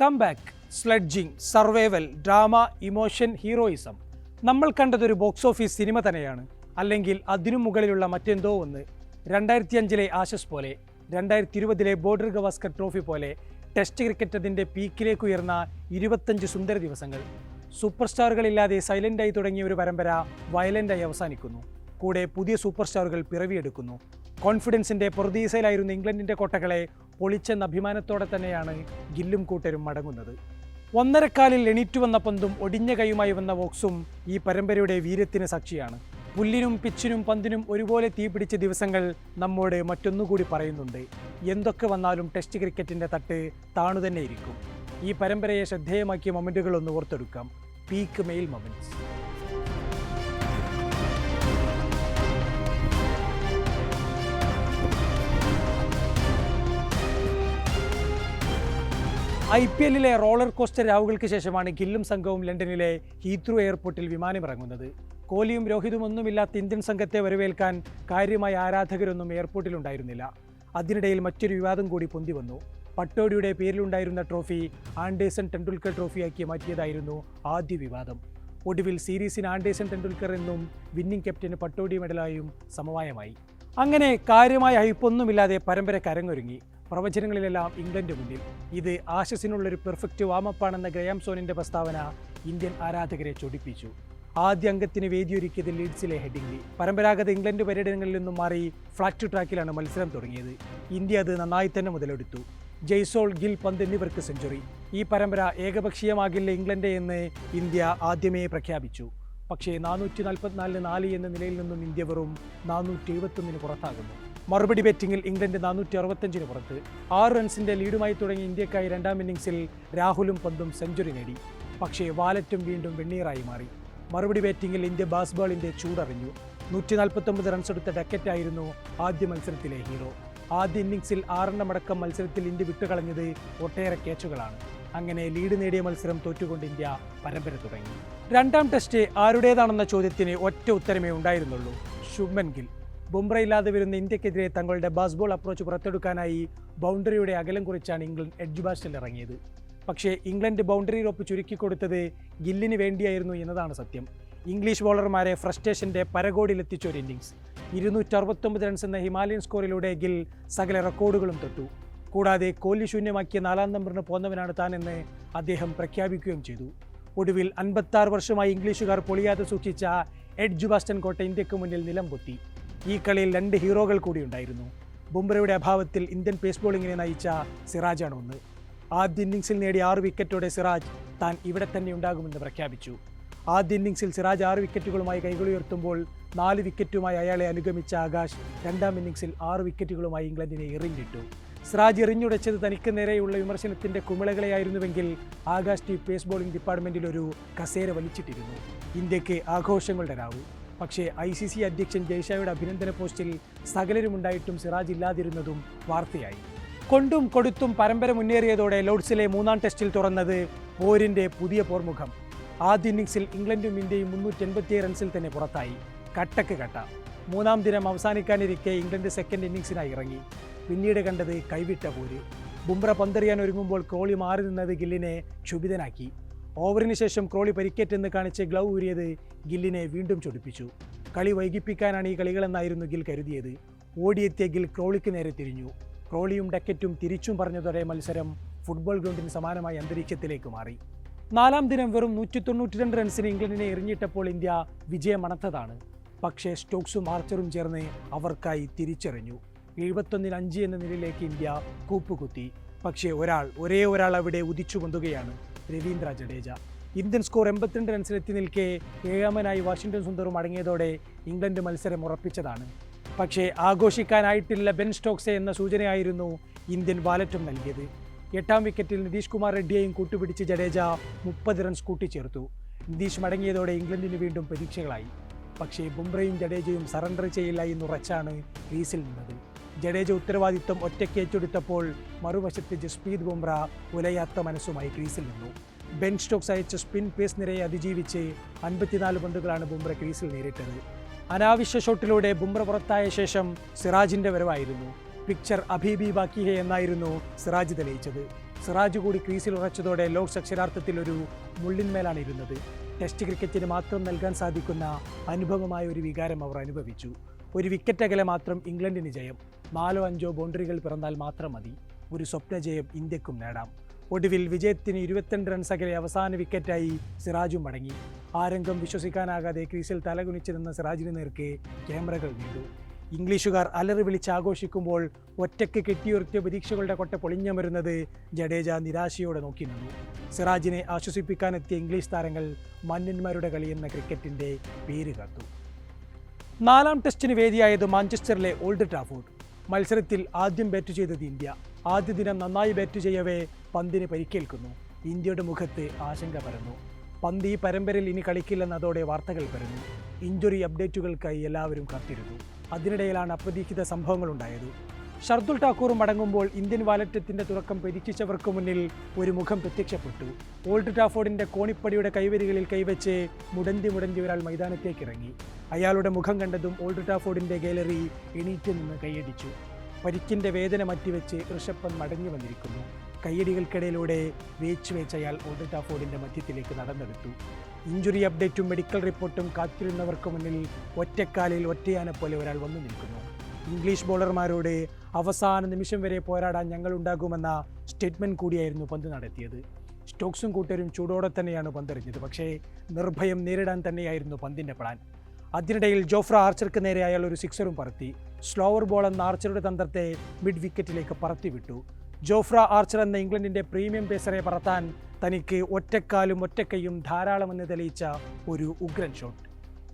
Comeback sledging survival drama emotion heroism നമ്മൾ കണ്ടതൊരു box office cinema തന്നെയാണ്. അല്ലെങ്കിൽ അതിനു മുകളിലുള്ള മറ്റെന്തോ ഒന്ന്. രണ്ടായിരത്തി അഞ്ചിലെ ആശസ് പോലെ രണ്ടായിരത്തി ഇരുപതിലെ ബോർഡർ ഗവാസ്കർ ട്രോഫി പോലെ ടെസ്റ്റ് ക്രിക്കറ്റ് അതിന്റെ പീക്കിലേക്ക് ഉയർന്ന ഇരുപത്തഞ്ച് സുന്ദര ദിവസങ്ങൾ. സൂപ്പർ സ്റ്റാറുകളില്ലാതെ സൈലന്റായി തുടങ്ങിയ ഒരു പരമ്പര വയലന്റായി അവസാനിക്കുന്നു. കൂടെ പുതിയ സൂപ്പർ സ്റ്റാറുകൾ പിറവിയെടുക്കുന്നു. കോൺഫിഡൻസിന്റെ പ്രതീസയിലായിരുന്നു ഇംഗ്ലണ്ടിന്റെ കോട്ടകളെ പൊളിച്ചെന്ന അഭിമാനത്തോടെ തന്നെയാണ് ഗില്ലും കൂട്ടരും മടങ്ങുന്നത്. ഒന്നരക്കാലിൽ എണീറ്റു വന്ന പന്തും ഒടിഞ്ഞ കൈയുമായി വന്ന വോക്സും ഈ പരമ്പരയുടെ വീര്യത്തിന് സാക്ഷിയാണ്. പുല്ലിനും പിച്ചിനും പന്തിനും ഒരുപോലെ തീപിടിച്ച ദിവസങ്ങൾ നമ്മോട് മറ്റൊന്നുകൂടി പറയുന്നുണ്ട്. എന്തൊക്കെ വന്നാലും ടെസ്റ്റ് ക്രിക്കറ്റിന്റെ തട്ട് താണു തന്നെ ഇരിക്കും. ഈ പരമ്പരയെ ശ്രദ്ധേയമാക്കിയ മൊമെന്റുകളൊന്ന് ഓർത്തെടുക്കാം. Peak male moments I P എല്ലിലെ roller coaster രാവുകൾക്ക് ശേഷമാണ് ഗില്ലും സംഘവും ലണ്ടനിലെ ഹീത്രൂ എയർപോർട്ടിൽ വിമാനമിറങ്ങുന്നത്. കോഹ്ലിയും രോഹിതും ഒന്നുമില്ലാത്ത ഇന്ത്യൻ സംഘത്തെ വരവേൽക്കാൻ കാര്യമായ ആരാധകരൊന്നും എയർപോർട്ടിലുണ്ടായിരുന്നില്ല. അതിനിടയിൽ മറ്റൊരു വിവാദം കൂടി പൊന്തി വന്നു. പട്ടോടിയുടെ പേരിലുണ്ടായിരുന്ന ട്രോഫി ആൻഡേഴ്സൺ ടെണ്ടുൽക്കർ ട്രോഫിയാക്കി മാറ്റിയതായിരുന്നു ആദ്യ വിവാദം. ഒടുവിൽ സീരീസിന് ആൻഡേഴ്സൺ ടെണ്ടുൽക്കർ എന്നും വിന്നിംഗ് ക്യാപ്റ്റന് പട്ടോടി മെഡലായും സമവായമായി. അങ്ങനെ കാര്യമായ ഹൈപ്പൊന്നുമില്ലാതെ പരമ്പര കരങ്ങൊരുങ്ങി. പ്രവചനങ്ങളിലെല്ലാം ഇംഗ്ലണ്ട് മുന്നിൽ. ഇത് ആശസിനുള്ളൊരു പെർഫെക്റ്റ് വാമപ്പാണെന്ന ഗ്രയാം സോനിന്റെ പ്രസ്താവന ഇന്ത്യൻ ആരാധകരെ ചൊടിപ്പിച്ചു. ആദ്യ അംഗത്തിന് വേദിയൊരുക്കിയത് ലീഡ്സിലെ ഹെഡിംഗ്ലി. പരമ്പരാഗത ഇംഗ്ലണ്ട് പര്യടനങ്ങളിൽ നിന്നും മാറി ഫ്ലാറ്റ് ട്രാക്കിലാണ് മത്സരം തുടങ്ങിയത്. ഇന്ത്യ അത് നന്നായി തന്നെ മുതലെടുത്തു. ജയ്സോൾ ഗിൽ പന്ത് എന്നിവർക്ക് സെഞ്ചുറി. ഈ പരമ്പര ഏകപക്ഷീയമാകില്ല ഇംഗ്ലണ്ട് എന്ന് ഇന്ത്യ ആദ്യമേ പ്രഖ്യാപിച്ചു. പക്ഷേ നാനൂറ്റി നാൽപ്പത്തിനാലിന് നാല് എന്ന നിലയിൽ നിന്നും ഇന്ത്യ വെറും നാനൂറ്റി എഴുപത്തൊന്നിന് പുറത്താകുന്നു. മറുപടി ബാറ്റിംഗിൽ ഇംഗ്ലണ്ട് നാനൂറ്റി അറുപത്തഞ്ചിന് പുറത്ത്. ആറ് റൺസിന്റെ ലീഡുമായി തുടങ്ങിയ ഇന്ത്യക്കായി രണ്ടാം ഇന്നിംഗ്സിൽ രാഹുലും പന്തും സെഞ്ചുറി നേടി. പക്ഷേ വാലറ്റും വീണ്ടും വെണ്ണീറായി മാറി. മറുപടി ബാറ്റിംഗിൽ ഇന്ത്യ ബാസ്ബോളിന്റെ ചൂടറിഞ്ഞു. നൂറ്റി നാൽപ്പത്തൊമ്പത് റൺസ് എടുത്ത ഡക്കറ്റായിരുന്നു ആദ്യ മത്സരത്തിലെ ഹീറോ ആദ്യ ഇന്നിംഗ്സിൽ ആറെണ്ണമടക്കം മത്സരത്തിൽ ഇന്ത്യ വിട്ടുകളഞ്ഞത് ഒട്ടേറെ ക്യാച്ചുകളാണ് അങ്ങനെ ലീഡ് നേടിയ മത്സരം തോറ്റുകൊണ്ട് ഇന്ത്യ പരമ്പര തുടങ്ങി. രണ്ടാം ടെസ്റ്റ് ആരുടേതാണെന്ന ചോദ്യത്തിന് ഒറ്റ ഉത്തരമേ ഉണ്ടായിരുന്നുള്ളൂ. ശുഭ്മൻ ഗിൽ. ബുംറ ഇല്ലാതെ വരുന്ന ഇന്ത്യക്കെതിരെ തങ്ങളുടെ ബാസ്ബോൾ അപ്രോച്ച് പുറത്തെടുക്കാനായി ബൗണ്ടറിയുടെ അകലം കുറിച്ചാണ് ഇംഗ്ലണ്ട് എഡ്ജ് ബാസ്റ്റിൽ ഇറങ്ങിയത്. പക്ഷേ ഇംഗ്ലണ്ട് ബൗണ്ടറി റോപ്പ് ചുരുക്കിക്കൊടുത്തത് ഗില്ലിന് വേണ്ടിയായിരുന്നു എന്നതാണ് സത്യം. ഇംഗ്ലീഷ് ബോളർമാരെ ഫ്രസ്ട്രേഷന്റെ പരകോടിയിലെത്തിച്ച ഒരു ഇന്നിംഗ്സ് ഇരുന്നൂറ്ററുപത്തൊമ്പത് റൺസ് എന്ന ഹിമാലയൻ സ്കോറിലൂടെ ഗിൽ സകല റെക്കോർഡുകളും തൊട്ടു. കൂടാതെ കോഹ്ലി ശൂന്യമാക്കിയ നാലാം നമ്പറിന് പോന്നവനാണ് താനെന്ന് അദ്ദേഹം പ്രഖ്യാപിക്കുകയും ചെയ്തു. ഒടുവിൽ അൻപത്താറ് വർഷമായി ഇംഗ്ലീഷുകാർ പൊളിയാതെ സൂക്ഷിച്ച എഡ്ജ് ബാസ്റ്റൻ കോട്ട ഇന്ത്യയ്ക്ക് മുന്നിൽ നിലം പൊത്തി ഈ കളിയിൽ രണ്ട് ഹീറോകൾ കൂടി ഉണ്ടായിരുന്നു. ബുംറയുടെ അഭാവത്തിൽ ഇന്ത്യൻ പേസ് ബോളിങ്ങിനെ നയിച്ച സിറാജാണ് ഒന്ന് ആദ്യ ഇന്നിംഗ്സിൽ നേടിയ ആറ് വിക്കറ്റോടെ സിറാജ് താൻ ഇവിടെ തന്നെ ഉണ്ടാകുമെന്ന് പ്രഖ്യാപിച്ചു. ആദ്യ ഇന്നിംഗ്സിൽ സിറാജ് ആറ് വിക്കറ്റുകളുമായി കൈകളുയർത്തുമ്പോൾ നാല് വിക്കറ്റുമായി അയാളെ അനുഗമിച്ച ആകാശ് രണ്ടാം ഇന്നിംഗ്സിൽ ആറ് വിക്കറ്റുകളുമായി ഇംഗ്ലണ്ടിനെ എറിഞ്ഞിട്ടു. സിറാജ് എറിഞ്ഞുടച്ചത് തനിക്ക് നേരെയുള്ള വിമർശനത്തിന്റെ കുമിളകളെയായിരുന്നുവെങ്കിൽ ആകാശ് ടീം പേസ് ബോളിംഗ് ഡിപ്പാർട്ട്മെന്റിൽ ഒരു കസേര വലിച്ചിട്ടിരുന്നു. ഇന്ത്യയ്ക്ക് ആഘോഷങ്ങളുടെ രാവു. പക്ഷേ ഐ സി സി അധ്യക്ഷൻ ജയ്ഷായുടെ അഭിനന്ദന പോസ്റ്റിൽ സകലരുമുണ്ടായിട്ടും സിറാജ് ഇല്ലാതിരുന്നതും വാർത്തയായി. കൊണ്ടും കൊടുത്തും പരമ്പര മുന്നേറിയതോടെ ലോഡ്സിലെ മൂന്നാം ടെസ്റ്റിൽ തുറന്നത് പോരിന്റെ പുതിയ പോർമുഖം. ആദ്യ ഇന്നിംഗ്സിൽ ഇംഗ്ലണ്ടും ഇന്ത്യയും മുന്നൂറ്റി എൺപത്തിയേഴ് റൺസിൽ തന്നെ പുറത്തായി. കട്ടക്ക് കട്ട. മൂന്നാം ദിനം അവസാനിക്കാനിരിക്കെ ഇംഗ്ലണ്ട് സെക്കൻഡ് ഇന്നിംഗ്സിനായി ഇറങ്ങി. പിന്നീട് കണ്ടത് കൈവിട്ട പോര്. ബുംറ പന്തെറിയാൻ ഒരുങ്ങുമ്പോൾ കോളി മാറി നിന്നത് ഗില്ലിനെ ക്ഷുഭിതനാക്കി. ഓവറിന് ശേഷം ക്രോളി പരിക്കേറ്റെന്ന് കാണിച്ച് ഗ്ലൗ ഊരിയത് ഗില്ലിനെ വീണ്ടും ചൊടിപ്പിച്ചു. കളി വൈകിപ്പിക്കാനാണ് ഈ കളികളെന്നായിരുന്നു ഗിൽ കരുതിയത്. ഓടിയെത്തിയ ഗിൽ ക്രോളിക്ക് നേരെ തിരിഞ്ഞു. ക്രോളിയും ഡക്കറ്റും തിരിച്ചും പറഞ്ഞതോടെ മത്സരം ഫുട്ബോൾ ഗ്രൗണ്ടിന് സമാനമായ അന്തരീക്ഷത്തിലേക്ക് മാറി. നാലാം ദിനം വെറും നൂറ്റി തൊണ്ണൂറ്റി രണ്ട് റൺസിന് ഇംഗ്ലണ്ടിനെ എറിഞ്ഞിട്ടപ്പോൾ ഇന്ത്യ വിജയമണത്തതാണ്. പക്ഷേ സ്റ്റോക്സും ആർച്ചറും ചേർന്ന് അവർക്കായി തിരിച്ചറിഞ്ഞു. എഴുപത്തൊന്നിന് അഞ്ച് എന്ന നിലയിലേക്ക് ഇന്ത്യ കൂപ്പുകുത്തി. പക്ഷേ ഒരാൾ ഒരേ ഒരാൾ അവിടെ ഉദിച്ചു പൊന്തുകയാണ് രവീന്ദ്ര ജഡേജ. ഇന്ത്യൻ സ്കോർ എൺപത്തിരണ്ട് റൺസിലെത്തി നിൽക്കെ ഏഴാമനായി വാഷിംഗ്ടൺ സുന്ദറും അടങ്ങിയതോടെ ഇംഗ്ലണ്ട് മത്സരം ഉറപ്പിച്ചതാണ്. പക്ഷേ ആഘോഷിക്കാനായിട്ടില്ല ബെൻ സ്റ്റോക്സെ എന്ന സൂചനയായിരുന്നു ഇന്ത്യൻ വാലറ്റും നൽകിയത്. എട്ടാം വിക്കറ്റിൽ നിതീഷ് കുമാർ റെഡ്ഡിയെയും കൂട്ടുപിടിച്ച് ജഡേജ മുപ്പത് റൺസ് കൂട്ടിച്ചേർത്തു. നിതീഷ് മടങ്ങിയതോടെ ഇംഗ്ലണ്ടിന് വീണ്ടും പ്രതീക്ഷകളായി. പക്ഷേ ബുംറയും ജഡേജയും സറണ്ടർ ചെയ്യില്ല എന്നുറച്ചാണ് ക്രീസിൽ നിന്നത്. ജഡേജ ഉത്തരവാദിത്വം ഒറ്റയ്ക്ക് ഏറ്റെടുത്തപ്പോൾ മറുവശത്ത് ജസ്പ്രീത് ബുംറ ഉലയാത്ത മനസ്സുമായി ക്രീസിൽ നിന്നു. ബെൻ സ്റ്റോക്സ് അയച്ച സ്പിൻ പേസ് നിരയെ അതിജീവിച്ച് അൻപത്തിനാല് പന്തുകളാണ് ബുംറ ക്രീസിൽ നേരിട്ടത്. അനാവശ്യ ഷോട്ടിലൂടെ ബുംറ പുറത്തായ ശേഷം സിറാജിന്റെ വരവായിരുന്നു. പിക്ചർ അഭീബി ബാക്കിഹെ എന്നായിരുന്നു സിറാജ് തെളിയിച്ചത്. സിറാജ് കൂടി ക്രീസിൽ ഉറച്ചതോടെ ലോക് അക്ഷരാർത്ഥത്തിൽ ഒരു മുള്ളിന്മേലാണ് ഇരുന്നത്. ടെസ്റ്റ് ക്രിക്കറ്റിന് മാത്രം നൽകാൻ സാധിക്കുന്ന അനുഭവമായ ഒരു വികാരം അവർ അനുഭവിച്ചു. ഒരു വിക്കറ്റ് അകലെ മാത്രം ഇംഗ്ലണ്ടിന് ജയം. നാലോ അഞ്ചോ ബൗണ്ടറികൾ പിറന്നാൽ മാത്രം മതി. ഒരു സ്വപ്ന ജയം ഇന്ത്യക്കും നേടാം. ഒടുവിൽ വിജയത്തിന് ഇരുപത്തിരണ്ട് റൺസ് അകലെ അവസാന വിക്കറ്റായി സിറാജും മടങ്ങി. ആ രംഗം വിശ്വസിക്കാനാകാതെ ക്രീസിൽ തലകുനിച്ച് നിന്ന സിറാജിന് നേർക്ക് ക്യാമറകൾ നീണ്ടു ഇംഗ്ലീഷുകാർ അലറി വിളിച്ച് ആഘോഷിക്കുമ്പോൾ ഒറ്റയ്ക്ക് കെട്ടിയുറത്തിയ പ്രതീക്ഷകളുടെ കൊട്ട പൊളിഞ്ഞമരുന്നത് ജഡേജ നിരാശയോടെ നോക്കി നിന്നു. സിറാജിനെ ആശ്വസിപ്പിക്കാനെത്തിയ ഇംഗ്ലീഷ് താരങ്ങൾ മന്നന്മാരുടെ കളിയെന്ന ക്രിക്കറ്റിന്റെ പേര് കാത്തു. നാലാം ടെസ്റ്റിന് വേദിയായത് മാഞ്ചസ്റ്ററിലെ ഓൾഡ് ട്രാഫോർഡ്. മത്സരത്തിൽ ആദ്യം ബാറ്റ് ചെയ്തത് ഇന്ത്യ. ആദ്യ ദിനം നന്നായി ബാറ്റ് ചെയ്യവേ പന്തിന് പരിക്കേൽക്കുന്നു. ഇന്ത്യയുടെ മുഖത്ത് ആശങ്ക പരന്നു. പന്ത് ഈ പരമ്പരയിൽ ഇനി കളിക്കില്ലെന്നതോടെ വാർത്തകൾ പരന്നു. ഇഞ്ചുറി അപ്ഡേറ്റുകൾക്കായി എല്ലാവരും കാത്തിരുന്നു. അതിനിടയിലാണ് അപ്രതീക്ഷിത സംഭവങ്ങളുണ്ടായത്. ഷർദുൽ ഠാക്കൂറും മടങ്ങുമ്പോൾ ഇന്ത്യൻ വാലറ്റത്തിന്റെ തുറക്കം പരീക്ഷിച്ചവർക്ക് മുന്നിൽ ഒരു മുഖം പ്രത്യക്ഷപ്പെട്ടു. ഓൾഡ് ട്രാഫോർഡിന്റെ കോണിപ്പടിയുടെ കൈവരികളിൽ കൈവച്ച് മുടന്തി മുടന്തി ഒരാൾ മൈതാനത്തേക്ക് ഇറങ്ങി അയാളുടെ മുഖം കണ്ടതും ഓൾഡ് ട്രാഫോർഡിന്റെ ഗാലറി എണീറ്റ് നിന്ന് കൈയടിച്ചു. പരിക്കിന്റെ വേദന മാറ്റിവെച്ച് ഋഷഭ് മടങ്ങി വന്നിരിക്കുന്നു. കയ്യടികൾക്കിടയിലൂടെ വേച്ചു വെച്ച് അയാൾ ഓൾഡ് ട്രാഫോർഡിന്റെ മധ്യത്തിലേക്ക് നടന്നെടുത്തു. ഇഞ്ചുറി അപ്ഡേറ്റും മെഡിക്കൽ റിപ്പോർട്ടും കാത്തിരുന്നവർക്ക് മുന്നിൽ ഒറ്റക്കാലിൽ ഒറ്റയാനെ പോലെ ഒരാൾ വന്നു നിൽക്കുന്നു. ഇംഗ്ലീഷ് ബോളർമാരോട് അവസാന നിമിഷം വരെ പോരാടാൻ ഞങ്ങൾ ഉണ്ടാകുമെന്ന സ്റ്റേറ്റ്മെന്റ് കൂടിയായിരുന്നു പന്ത് നടത്തിയത്. സ്റ്റോക്സും കൂട്ടരും ചൂടോടെ തന്നെയാണ് പന്തെറിഞ്ഞത്. പക്ഷേ നിർഭയം നേരിടാൻ തന്നെയായിരുന്നു പന്തിന്റെ പ്ലാൻ. അതിനിടയിൽ ജോഫ്ര ആർച്ചർക്ക് നേരെ അയാൾ ഒരു സിക്സറും പറത്തി. സ്ലോവർ ബോൾ എന്ന ആർച്ചറുടെ തന്ത്രത്തെ മിഡ് വിക്കറ്റിലേക്ക് പറത്തിവിട്ടു. ജോഫ്ര ആർച്ചർ എന്ന ഇംഗ്ലണ്ടിന്റെ പ്രീമിയം പേസറെ പറത്താൻ തനിക്ക് ഒറ്റക്കാലും ഒറ്റക്കൈയും ധാരാളമെന്ന് തെളിയിച്ച ഒരു ഉഗ്രൻ ഷോട്ട്.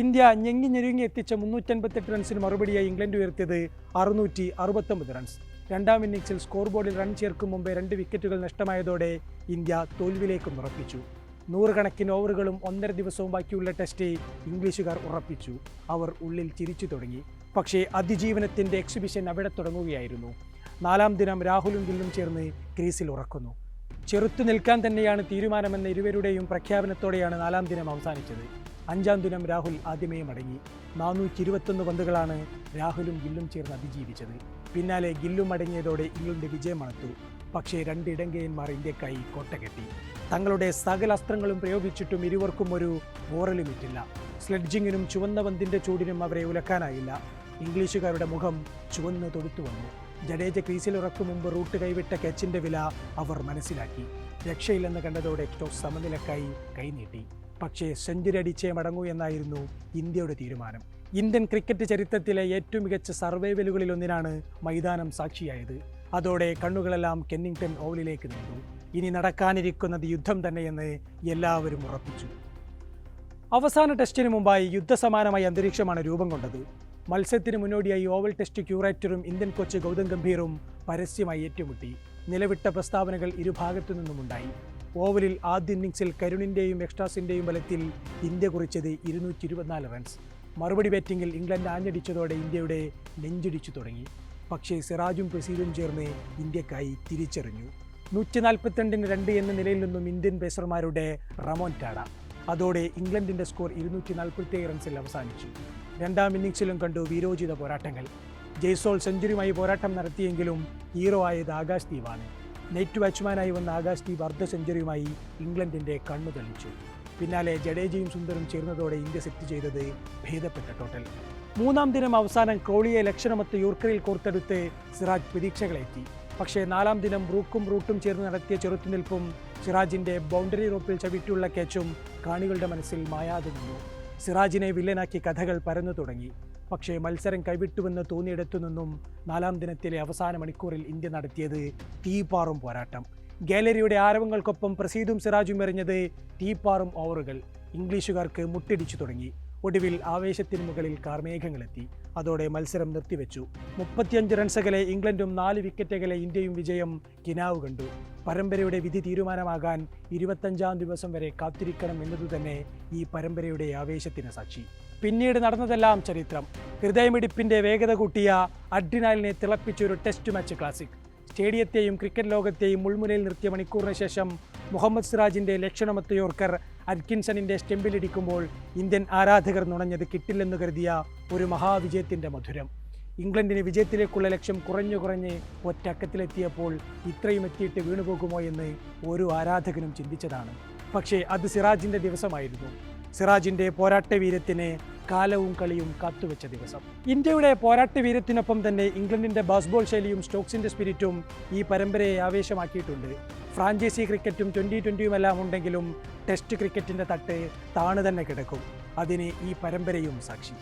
ഇന്ത്യ ഞെങ്ങി ഞെരുങ്ങി എത്തിച്ച മുന്നൂറ്റൻപത്തെട്ട് റൺസിന് മറുപടിയായി ഇംഗ്ലണ്ട് ഉയർത്തിയത് അറുന്നൂറ്റി അറുപത്തൊമ്പത് റൺസ് രണ്ടാം ഇന്നിംഗ്സിൽ സ്കോർ ബോർഡിൽ റൺ ചേർക്കും മുമ്പേ രണ്ട് വിക്കറ്റുകൾ നഷ്ടമായതോടെ ഇന്ത്യ തോൽവിലേക്കും ഉറപ്പിച്ചു. നൂറുകണക്കിന് ഓവറുകളും ഒന്നര ദിവസവും ബാക്കിയുള്ള ടെസ്റ്റ് ഇംഗ്ലീഷുകാർ ഉറപ്പിച്ചു. അവർ ഉള്ളിൽ ചിരിച്ചു തുടങ്ങി. പക്ഷേ അതിജീവനത്തിന്റെ എക്സിബിഷൻ അവിടെ തുടങ്ങുകയായിരുന്നു. നാലാം ദിനം രാഹുലും ഗില്ലും ചേർന്ന് ക്രീസിൽ ഉറക്കുന്നു. ചെറുത്തു നിൽക്കാൻ തന്നെയാണ് തീരുമാനമെന്ന ഇരുവരുടെയും പ്രഖ്യാപനത്തോടെയാണ് നാലാം ദിനം അവസാനിച്ചത്. അഞ്ചാം ദിനം രാഹുൽ ആദ്യമേ മടങ്ങി. നാനൂറ്റി ഇരുപത്തൊന്ന് പന്തുകളാണ് രാഹുലും ഗില്ലും ചേർന്ന് അതിജീവിച്ചത്. പിന്നാലെ ഗില്ലും മടങ്ങിയതോടെ ഇംഗ്ലണ്ട് വിജയമണത്തു പക്ഷേ രണ്ട് ഇടങ്കയന്മാർ ഇന്ത്യക്കായി കോട്ട കെട്ടി. തങ്ങളുടെ സകല അസ്ത്രങ്ങളും പ്രയോഗിച്ചിട്ടും ഇരുവർക്കും ഒരു ഓറലുമിറ്റില്ല സ്ലെഡ്ജിങ്ങിനും ചുവന്ന പന്തിന്റെ ചൂടിനും അവരെ ഉലക്കാനായില്ല. ഇംഗ്ലീഷുകാരുടെ മുഖം ചുവന്ന് തൊടുത്തു വന്നു. ജഡേജ ക്രീസിൽ ഉറക്കും മുമ്പ് റൂട്ട് കൈവിട്ട കച്ചിന്റെ വില അവർ മനസ്സിലാക്കി. രക്ഷയില്ലെന്ന് കണ്ടതോടെ ടോസ് സമനിലക്കായി കൈനീട്ടി. പക്ഷേ സെഞ്ചുറി അടിച്ചേ മടങ്ങൂ എന്നായിരുന്നു ഇന്ത്യയുടെ തീരുമാനം. ഇന്ത്യൻ ക്രിക്കറ്റ് ചരിത്രത്തിലെ ഏറ്റവും മികച്ച സർവൈവലുകളിലൊന്നിനാണ് മൈതാനം സാക്ഷിയായത്. അതോടെ കണ്ണുകളെല്ലാം കെന്നിങ്ടൺ ഓവലിലേക്ക് നീണ്ടു ഇനി നടക്കാനിരിക്കുന്നത് യുദ്ധം തന്നെയെന്ന് എല്ലാവരും ഉറപ്പിച്ചു. അവസാന ടെസ്റ്റിന് മുമ്പായി യുദ്ധസമാനമായ അന്തരീക്ഷമാണ് രൂപം കൊണ്ടത്. മത്സരത്തിന് മുന്നോടിയായി ഓവൽ ടെസ്റ്റ് ക്യൂറേറ്ററും ഇന്ത്യൻ കോച്ച് ഗൗതം ഗംഭീറും പരസ്യമായി ഏറ്റുമുട്ടി. നിലവിട്ട പ്രസ്താവനകൾ ഇരുഭാഗത്തു നിന്നുമുണ്ടായി. ഓവലിൽ ആദ്യ ഇന്നിംഗ്സിൽ കരുണിന്റെയും എക്സ്ട്രാസിന്റെയും ബലത്തിൽ ഇന്ത്യ കുറിച്ചത് ഇരുന്നൂറ്റി ഇരുപത്തിനാല് റൺസ്. മറുപടി ബാറ്റിംഗിൽ ഇംഗ്ലണ്ട് ആഞ്ഞടിച്ചതോടെ ഇന്ത്യയുടെ നെഞ്ചിടിച്ചു തുടങ്ങി. പക്ഷേ സിറാജും പ്രസീദും ചേർന്ന് ഇന്ത്യക്കായി തിരിച്ചറിഞ്ഞു. നൂറ്റി നാൽപ്പത്തിരണ്ടിന് രണ്ട് എന്ന നിലയിൽ നിന്നും ഇന്ത്യൻ പേസർമാരുടെ റമോൻ ടാഡ. അതോടെ ഇംഗ്ലണ്ടിന്റെ സ്കോർ ഇരുന്നൂറ്റി നാൽപ്പത്തിയേഴ് റൺസിൽ അവസാനിച്ചു. രണ്ടാം ഇന്നിംഗ്സിലും കണ്ടു വീരോചിത പോരാട്ടങ്ങൾ. ജയ്സോൾ സെഞ്ചുറിയുമായി പോരാട്ടം നടത്തിയെങ്കിലും ഹീറോ ആയത് ആകാശ് ദീപാണ്. നെറ്റ് ബാറ്റ്സ്മാനായി വന്ന ആകാശ് ദീപ് അർദ്ധ സെഞ്ചുറിയുമായി ഇംഗ്ലണ്ടിന്റെ കണ്ണു തെളിച്ചു. പിന്നാലെ ജഡേജയും സുന്ദറും ചേർന്നതോടെ ഇന്ത്യ സെറ്റ് ചെയ്തത് ഭേദപ്പെട്ട ടോട്ടൽ മൂന്നാം ദിനം അവസാനം ക്രോളിയെ ലക്ഷണമൊത്ത് യൂർക്കറിൽ കോർത്തെടുത്ത് സിറാജ് പ്രതീക്ഷകളെത്തി പക്ഷേ നാലാം ദിനം റൂക്കും റൂട്ടും ചേർന്ന് നടത്തിയ ചെറുത്തുനിൽപ്പും സിറാജിന്റെ ബൗണ്ടറി റോപ്പിൽ ചവിട്ടിയുള്ള ക്യാച്ചും കാണികളുടെ മനസ്സിൽ മായാതെ നിന്നു. സിറാജിനെ വില്ലനാക്കി കഥകൾ പരന്നു തുടങ്ങി. പക്ഷേ മത്സരം കൈവിട്ടുവെന്ന് തോന്നിയിടത്തു നിന്നും നാലാം ദിനത്തിലെ അവസാന മണിക്കൂറിൽ ഇന്ത്യ നടത്തിയത് തീപാറും പോരാട്ടം. ഗാലറിയുടെ ആരവങ്ങൾക്കൊപ്പം പ്രസീദും സിറാജും എറിഞ്ഞത് തീപ്പാറും ഓവറുകൾ. ഇംഗ്ലീഷുകാർക്ക് മുട്ടിടിച്ചു തുടങ്ങി. ഒടുവിൽ ആവേശത്തിന് മുകളിൽ കാർമേഘങ്ങളെത്തി. അതോടെ മത്സരം നിർത്തിവെച്ചു. മുപ്പത്തിയഞ്ച് റൺസകലെ ഇംഗ്ലണ്ടും നാല് വിക്കറ്റകലെ ഇന്ത്യയും വിജയം കിനാവ് കണ്ടു. പരമ്പരയുടെ വിധി തീരുമാനമാകാൻ ഇരുപത്തഞ്ചാം ദിവസം വരെ കാത്തിരിക്കണം എന്നതുതന്നെ ഈ പരമ്പരയുടെ ആവേശത്തിന് സാക്ഷി. പിന്നീട് നടന്നതെല്ലാം ചരിത്രം. ഹൃദയമിടിപ്പിന്റെ വേഗത കൂട്ടിയ അഡ്രിനാലിനെ തിളപ്പിച്ച ഒരു ടെസ്റ്റ് മാച്ച് ക്ലാസിക് സ്റ്റേഡിയത്തെയും ക്രിക്കറ്റ് ലോകത്തെയും മുൾമുനയിൽ നിർത്തിയ മണിക്കൂറിന് ശേഷം മുഹമ്മദ് സിറാജിന്റെ ലക്ഷണമൊത്ത യോർക്കർ അറ്റ്കിൻസണിന്റെ സ്റ്റെമ്പിലിടിക്കുമ്പോൾ ഇന്ത്യൻ ആരാധകർ നുണഞ്ഞത് കിട്ടില്ലെന്ന് കരുതിയ ഒരു മഹാവിജയത്തിന്റെ മധുരം. ഇംഗ്ലണ്ടിന് വിജയത്തിലേക്കുള്ള ലക്ഷ്യം കുറഞ്ഞു കുറഞ്ഞ് ഒറ്റക്കത്തിലെത്തിയപ്പോൾ ഇത്രയും എത്തിയിട്ട് വീണുപോകുമോ എന്ന് ഓരോ ആരാധകനും ചിന്തിച്ചതാണ്. പക്ഷേ അത് സിറാജിന്റെ ദിവസമായിരുന്നു. സിറാജിന്റെ പോരാട്ട വീരത്തിന് കാലവും കളിയും കാത്തുവെച്ച ദിവസം. ഇന്ത്യയുടെ പോരാട്ട വീരത്തിനൊപ്പം തന്നെ ഇംഗ്ലണ്ടിന്റെ ബാസ്ബോൾ ശൈലിയും സ്റ്റോക്സിന്റെ സ്പിരിറ്റും ഈ പരമ്പരയെ ആവേശമാക്കിയിട്ടുണ്ട്. ഫ്രാഞ്ചൈസി ക്രിക്കറ്റും ട്വന്റി ട്വന്റിയുമെല്ലാം ഉണ്ടെങ്കിലും ടെസ്റ്റ് ക്രിക്കറ്റിന്റെ തട്ട് താണു തന്നെ കിടക്കും. അതിന് ഈ പരമ്പരയും സാക്ഷി.